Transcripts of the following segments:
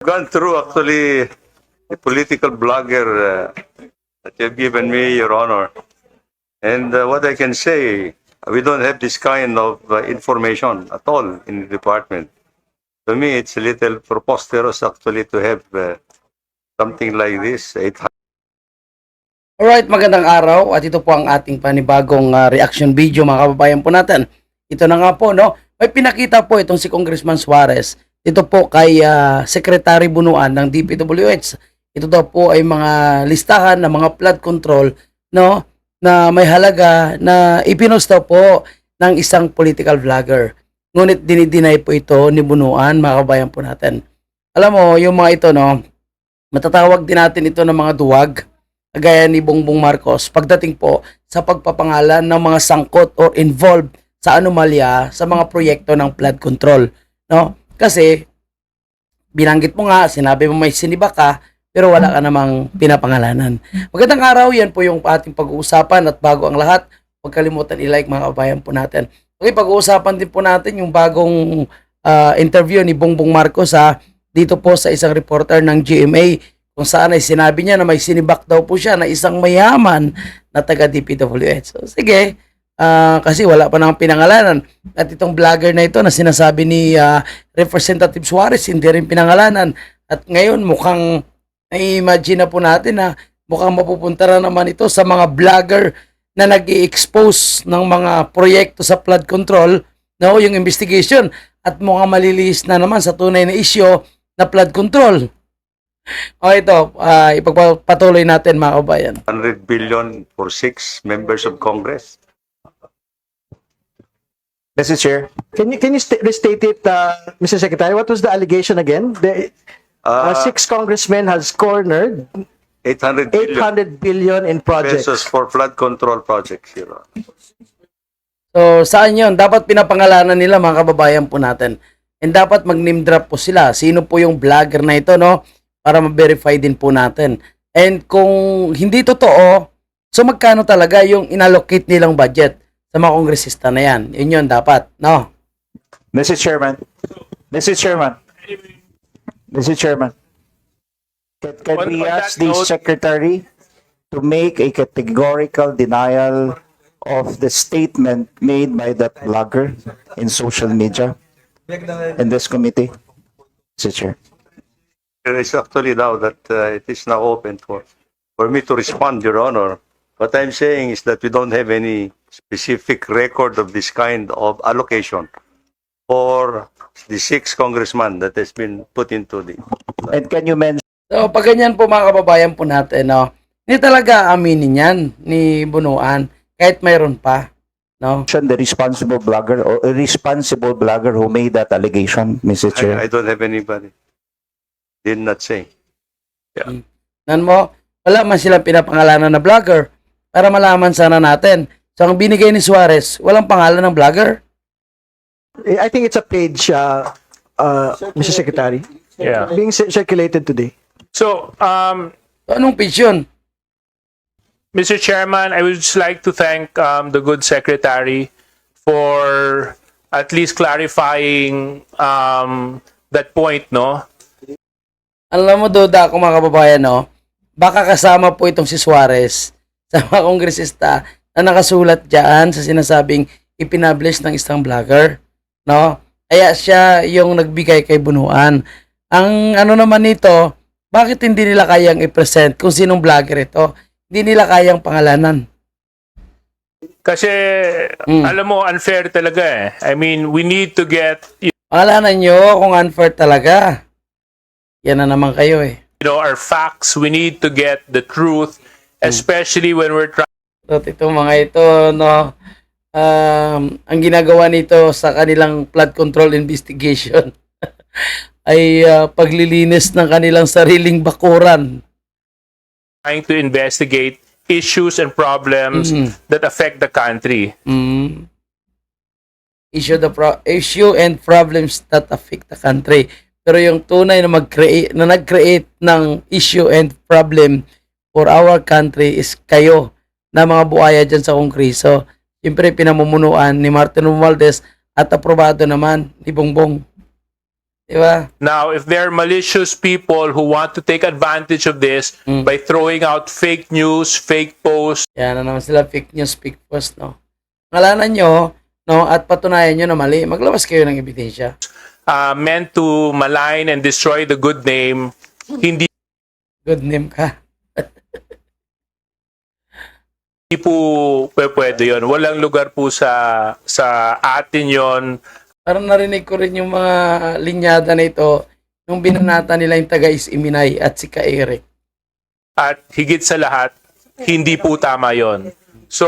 gone through actually the political blogger uh, that you've given me, Your Honor. And uh, what I can say, we don't have this kind of uh, information at all in the department. To me, it's a little preposterous actually to have uh, something like this. It Alright, magandang araw at ito po ang ating panibagong ah, reaction video mga kababayan po natin. Ito na nga po, no? May pinakita po itong si Congressman Suarez. Ito po kay ah, Secretary Bunuan ng DPWH. Ito daw po ay mga listahan ng mga flood control, no? Na may halaga na ipinost po ng isang political vlogger. Ngunit dinideny po ito ni Bunuan, mga kababayan po natin. Alam mo, yung mga ito, no? Matatawag din natin ito ng mga duwag kagaya ni Bongbong Marcos pagdating po sa pagpapangalan ng mga sangkot or involved sa anomalya sa mga proyekto ng flood control. No? Kasi, binanggit mo nga, sinabi mo may siniba ka, pero wala ka namang pinapangalanan. Magandang araw, yan po yung ating pag-uusapan at bago ang lahat, huwag kalimutan i-like mga kabayan po natin. Okay, pag-uusapan din po natin yung bagong ah, interview ni Bongbong Marcos ha, dito po sa isang reporter ng GMA kung saan ay sinabi niya na may sinibak daw po siya na isang mayaman na taga DPWH. So, sige, ah, kasi wala pa nang pinangalanan. At itong vlogger na ito na sinasabi ni ah, Representative Suarez, hindi rin pinangalanan. At ngayon mukhang nai-imagine na po natin na mukhang mapupunta na naman ito sa mga vlogger na nag expose ng mga proyekto sa flood control, no, yung investigation, at mukhang malilihis na naman sa tunay na isyo na flood control. O ito, ah, ipagpatuloy natin mga kabayan. 100 billion for six members of Congress. Mr. Chair. Can you can you sta- restate it, uh, Mr. Secretary? What was the allegation again? The uh, Uh, six congressmen has cornered 800 billion 800 billion in projects. pesos for flood control projects, Your Honor. So, saan yun? Dapat pinapangalanan nila mga kababayan po natin. And dapat mag-name drop po sila. Sino po yung vlogger na ito, no? Para ma-verify din po natin. And kung hindi totoo, so magkano talaga yung inallocate nilang budget sa mga kongresista na yan? Yun yun dapat, no? Mr. Chairman. Mr. Chairman. Mr. Chairman. Can, can On- we on ask the note- secretary to make a categorical denial of the statement made by that blogger in social media in this committee? Mr. Chair. It is actually now that uh, it is now open for, for me to respond, Your Honor. What I'm saying is that we don't have any specific record of this kind of allocation for the six congressmen that has been put into the. And can you mention So, pag ganyan po mga kababayan po natin, no? Hindi talaga aminin yan ni Bunuan kahit mayroon pa, no? the responsible blogger or responsible blogger who made that allegation, Mr. Chair? I, I don't have anybody. Did not say. Nan mo, wala man silang pinapangalanan na vlogger para malaman sana natin. So, ang binigay ni Suarez, walang pangalan ng vlogger. I think it's a page, uh, uh, Mr. Secretary, Yeah. being cir- circulated today. So, um, So, anong page yun? Mr. Chairman, I would just like to thank um, the good secretary for at least clarifying um, that point, no? Alam mo, duda ako mga kababayan, no? Baka kasama po itong si Suarez sa mga kongresista na nakasulat dyan sa sinasabing ipinablish ng isang vlogger, no? Kaya siya yung nagbigay kay Bunuan. Ang ano naman nito, bakit hindi nila kayang i-present kung sinong vlogger ito? Hindi nila kayang pangalanan. Kasi, Mm. alam mo, unfair talaga eh. I mean, we need to get, you Pangalanan nyo kung unfair talaga. Yan na naman kayo eh. know, our facts. We need to get the truth, especially when we're trying At itong mga ito, no, um, ang ginagawa nito sa kanilang flood control investigation ay ah, paglilinis ng kanilang sariling bakuran. trying to investigate issues and problems Mhm. that affect the country. Mm. Issue the pro- issue and problems that affect the country. Pero yung tunay na mag-create na nag-create ng issue and problem for our country is kayo na mga buhaya dyan sa Kongreso. Siyempre pinamumunuan ni Martin Romualdez at aprobado naman ni Bongbong. Di ba? Now, if there are malicious people who want to take advantage of this Mm. by throwing out fake news, fake posts, Yan na naman sila, fake news, fake post, no? Ngalanan nyo, no, at patunayan nyo na mali, maglabas kayo ng ebidensya. uh, meant to malign and destroy the good name, hindi Good name ka. Po pwe- pwede yon. Walang lugar po sa sa atin yon. Parang narinig ko rin yung mga linyada na ito nung binanata nila yung taga Isiminay at si Ka Eric. At higit sa lahat, hindi po tama yon. So,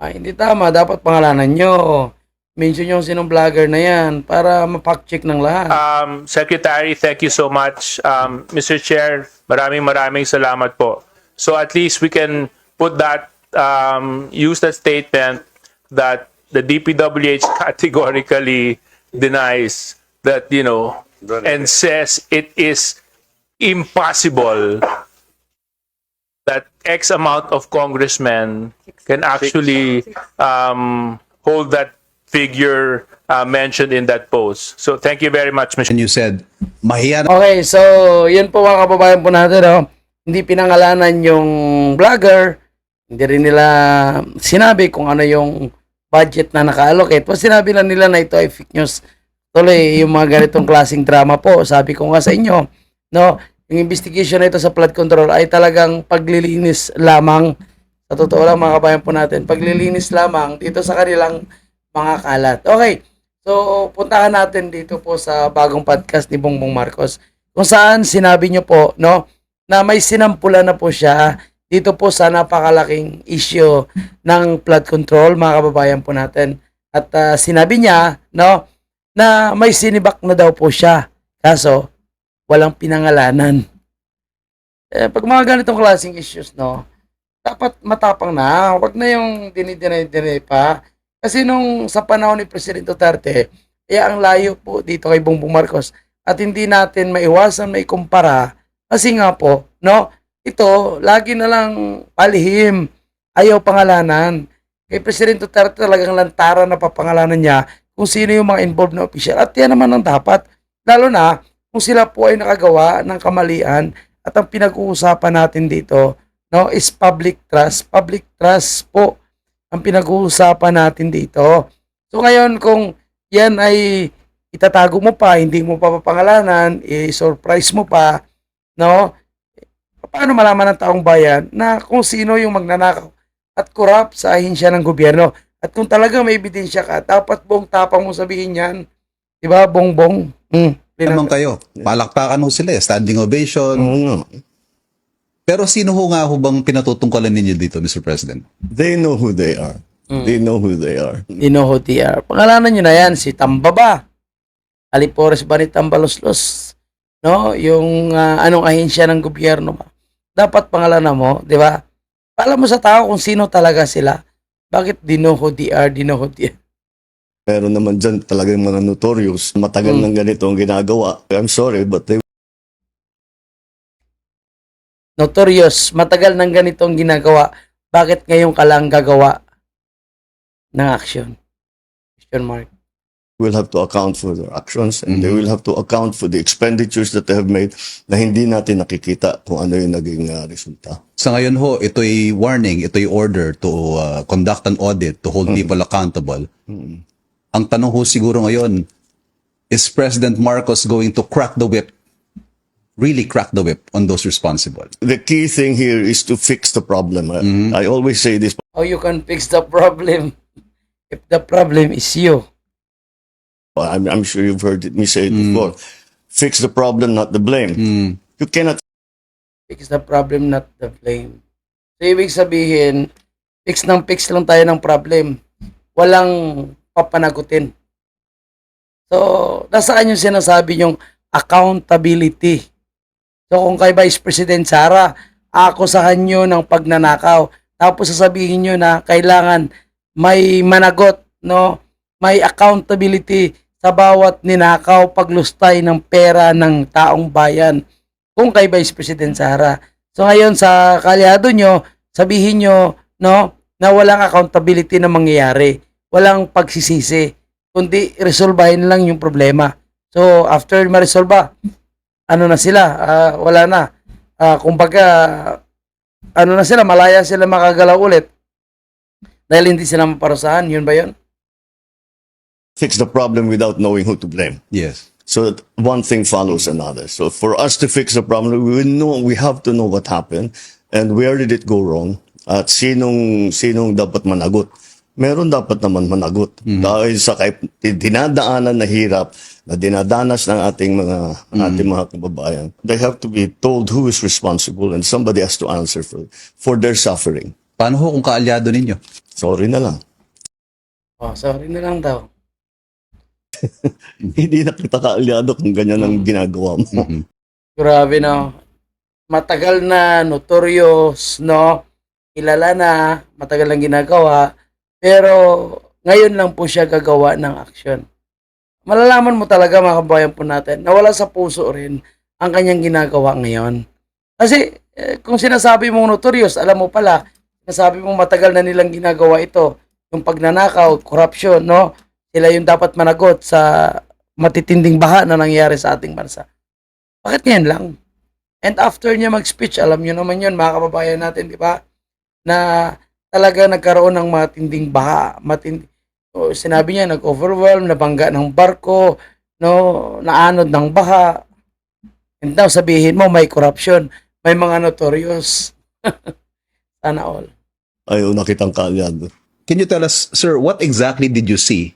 Ay, hindi tama. Dapat pangalanan nyo. Mention nyo sinong vlogger na yan para mapack check ng lahat. um, Secretary, thank you so much. Um, Mr. Chair, maraming maraming salamat po. So at least we can put that, um, use that statement that the DPWH categorically denies that, you know, and says it is impossible that X amount of congressmen can actually um, hold that figure uh, mentioned in that post. So thank you very much, Mr. and you said, mahiya na Okay, so yun po mga kababayan po natin, oh. hindi pinangalanan yung vlogger, hindi rin nila sinabi kung ano yung budget na naka-allocate. Tapos sinabi lang nila na ito ay fake news. Tuloy, yung mga ganitong klaseng drama po, sabi ko nga sa inyo, no, yung investigation na ito sa flood control ay talagang paglilinis lamang. Sa totoo lang mga kabayan po natin, paglilinis lamang dito sa kanilang mga kalat. Okay, so puntahan natin dito po sa bagong podcast ni Bongbong Marcos kung saan sinabi niyo po no na may sinampulan na po siya dito po sa napakalaking issue ng flood control mga kababayan po natin. At ah, sinabi niya no na may sinibak na daw po siya. Kaso walang pinangalanan. Eh, pag mga ganitong klaseng issues no dapat matapang na. Wag na yung dinidinay-dinay pa. Kasi nung sa panahon ni Presidente Duterte eh ang layo po dito kay Bongbong Marcos. At hindi natin maiwasan may kumpara kasi nga po, no, ito, lagi na lang palihim, ayaw pangalanan. Kay Presidente Duterte talagang lantaran na papangalanan niya kung sino yung mga involved na official. At yan naman ang dapat. Lalo na kung sila po ay nakagawa ng kamalian at ang pinag-uusapan natin dito no, is public trust. Public trust po ang pinag-uusapan natin dito. So ngayon kung yan ay itatago mo pa, hindi mo pa papangalanan, i-surprise mo pa, no? Paano malaman ng taong bayan na kung sino yung magnanakaw at corrupt sa ahensya ng gobyerno? At kung talaga may ebidensya ka, dapat buong tapang mo sabihin yan. Di ba, bongbong? Hmm. naman kayo. Palakpakan ho sila eh, standing ovation. Pero sino ho nga ho bang pinatutungkalan ninyo dito, Mr. President? They know who they are. They know who they are. Dinoho TR. Pangalanan nyo na yan, si Tambaba. Alipores ba ni Tambaloslos? No? Yung ah, anong ahensya ng gobyerno ba? Dapat pangalanan mo, di ba? Paalam mo sa tao kung sino talaga sila. Bakit Dinoho DR, Dinoho DR? Pero naman dyan talagang mga notorious. Matagal Mm. nang ganito ang ginagawa. I'm sorry, but they Notorious, matagal nang ganitong ginagawa. Bakit ngayon ka lang gagawa ng action? Question mark. Will have to account for their actions and they Mhm. will have to account for the expenditures that they have made na hindi natin nakikita kung ano yung naging uh, resulta. Sa ngayon ho, ito'y warning, ito'y order to uh, conduct an audit, to hold people accountable. Mm. Ang tanong ho siguro ngayon, is President Marcos going to crack the whip, really crack the whip on those responsible? The key thing here is to fix the problem. Uh, I always say this, How you can fix the problem if the problem is you? I'm, I'm sure you've heard me say it Mm. before. Fix the problem, not the blame. Hmm. You cannot Fix the problem, not the blame. So, ibig sabihin, fix ng fix lang tayo ng problem. Walang papanagutin. So, nasaan yung sinasabi yung accountability? So, kung kay Vice President Sara, aakusahan nyo ng pagnanakaw. Tapos sasabihin nyo na kailangan may managot, no? May accountability sa bawat ninakaw paglustay ng pera ng taong bayan kung kay Vice President Sara. So ngayon sa kalyado nyo, sabihin nyo, no, na walang accountability na mangyayari. Walang pagsisisi, kundi resolbahin lang yung problema. So, after ma-resolve ano na sila, ah, wala na. Ah, kumbaga, ano na sila, malaya sila makagalaw ulit. Dahil hindi sila maparusahan, yun ba yun? Fix the problem without knowing who to blame. Yes. So that one thing follows another. So for us to fix the problem, we know we have to know what happened and where did it go wrong at sinong sinong dapat managot. Meron dapat naman managot dahil sa kay, dinadaanan na hirap na dinadanas ng ating mga ating mga kababayan. They have to be told who is responsible and somebody has to answer for for their suffering. Paano ho kung kaalyado ninyo? Sorry na lang. Oh, sorry na lang daw. Hindi na kita kaalyado kung ganyan ang ginagawa mo. Mhm. Grabe no. Matagal na, notorious, no? Kilala na, matagal lang ginagawa. Pero ngayon lang po siya gagawa ng aksyon. Malalaman mo talaga mga kabayan po natin na wala sa puso rin ang kanyang ginagawa ngayon. Kasi eh, kung sinasabi mong notorious, alam mo pala, sinasabi mong matagal na nilang ginagawa ito. Yung pagnanakaw, corruption, no? Sila yung dapat managot sa matitinding baha na nangyayari sa ating bansa. Bakit ngayon lang? And after niya mag-speech, alam niyo naman yun, mga kababayan natin, di ba? Na talaga nagkaroon ng matinding baha. Matindi, o, sinabi niya, nag-overwhelm, nabangga ng barko, no, naanod ng baha. And now, sabihin mo, may corruption, may mga notorious. Sana all. Ayaw na kitang kaalyado. Can you tell us, sir, what exactly did you see?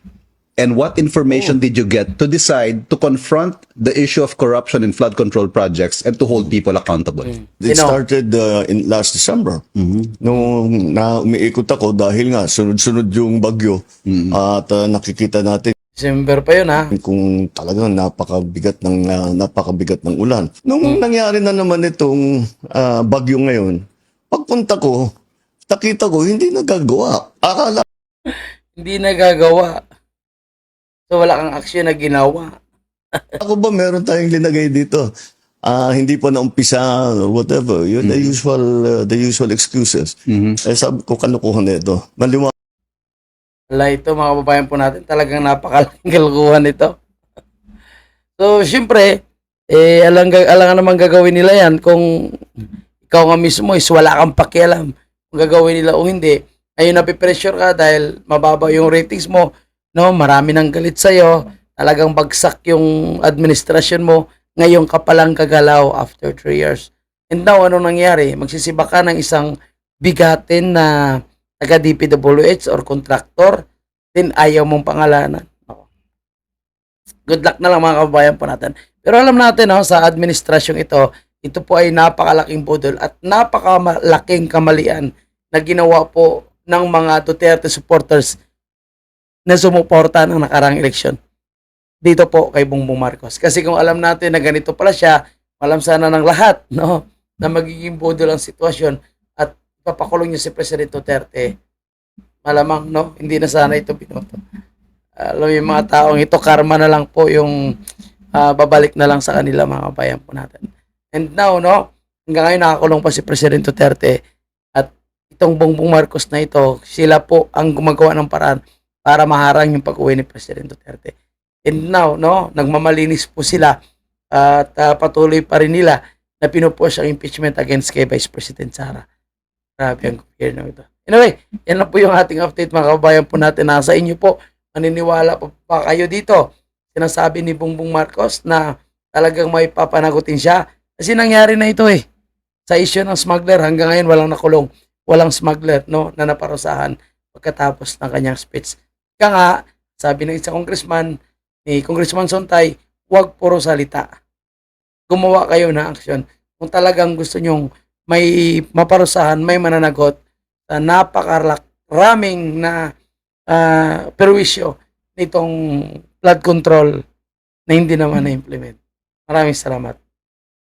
And what information did you get to decide to confront the issue of corruption in flood control projects and to hold people accountable? It Sino? started uh, in last December. Nung na umiikot ako dahil nga sunod-sunod yung bagyo at uh, nakikita natin December pa yun, ha? kung talagang napakabigat ng uh, napakabigat ng ulan. Nung nangyari na naman itong uh, bagyo ngayon, pagpunta ko, nakita ko hindi nagagawa. Akala Hindi nagagawa. So, wala kang aksyon na ginawa. ko ba meron tayong linagay dito? Ah, hindi pa na umpisa, whatever. Yun, the usual uh, the usual excuses. Mhm. Eh sabi ko kanukuhan na ito. Maliwa Wala ito, mga kababayan po natin. Talagang napakalaking kalukuhan ito. So, syempre, eh, alang, alang naman gagawin nila yan kung ikaw nga mismo is wala kang pakialam kung gagawin nila o hindi. Ayun, napipressure ka dahil mababa yung ratings mo, no? Marami nang galit sa'yo, talagang bagsak yung administrasyon mo, ngayon ka palang kagalaw after 3 years. And now, anong nangyari? Magsisiba ka ng isang bigatin na taga DPWH or contractor, then ayaw mong pangalanan. Oo. Good luck na lang mga kababayan po natin. Pero alam natin no, sa administrasyong ito, ito po ay napakalaking budol at napakalaking kamalian na ginawa po ng mga Duterte supporters na sumuporta ng nakarang eleksyon. Dito po kay Bongbong Marcos. Kasi kung alam natin na ganito pala siya, alam sana ng lahat no, na magiging budol ang sitwasyon at papakulong niya si President Duterte, malamang no, hindi na sana ito binoto. Alam yung mga taong ito, karma na lang po yung ah, babalik na lang sa kanila mga kabayan po natin. And now, no, hanggang ngayon nakakulong pa si President Duterte at itong Bongbong Marcos na ito, sila po ang gumagawa ng paraan para maharang yung pag-uwi ni President Duterte. And now, no, nagmamalinis po sila at ah, patuloy pa rin nila na pinupush ang impeachment against kay Vice President Sara. Grabe ang gobyerno ito. Anyway, yan lang po yung ating update mga kababayan po natin. Nasa inyo po, maniniwala pa ba kayo dito? Sinasabi ni Bongbong Marcos na talagang may papanagutin siya. Kasi nangyari na ito eh. Sa issue ng smuggler, hanggang ngayon walang nakulong. Walang smuggler no, na naparusahan pagkatapos ng kanyang speech. Kaya nga, sabi ng isang congressman, ni Congressman Sontay, huwag puro salita. Gumawa kayo ng aksyon. Kung talagang gusto nyong may maparusahan, may mananagot sa napakaraming na ah, perwisyo nitong flood control na hindi naman na-implement. Maraming salamat.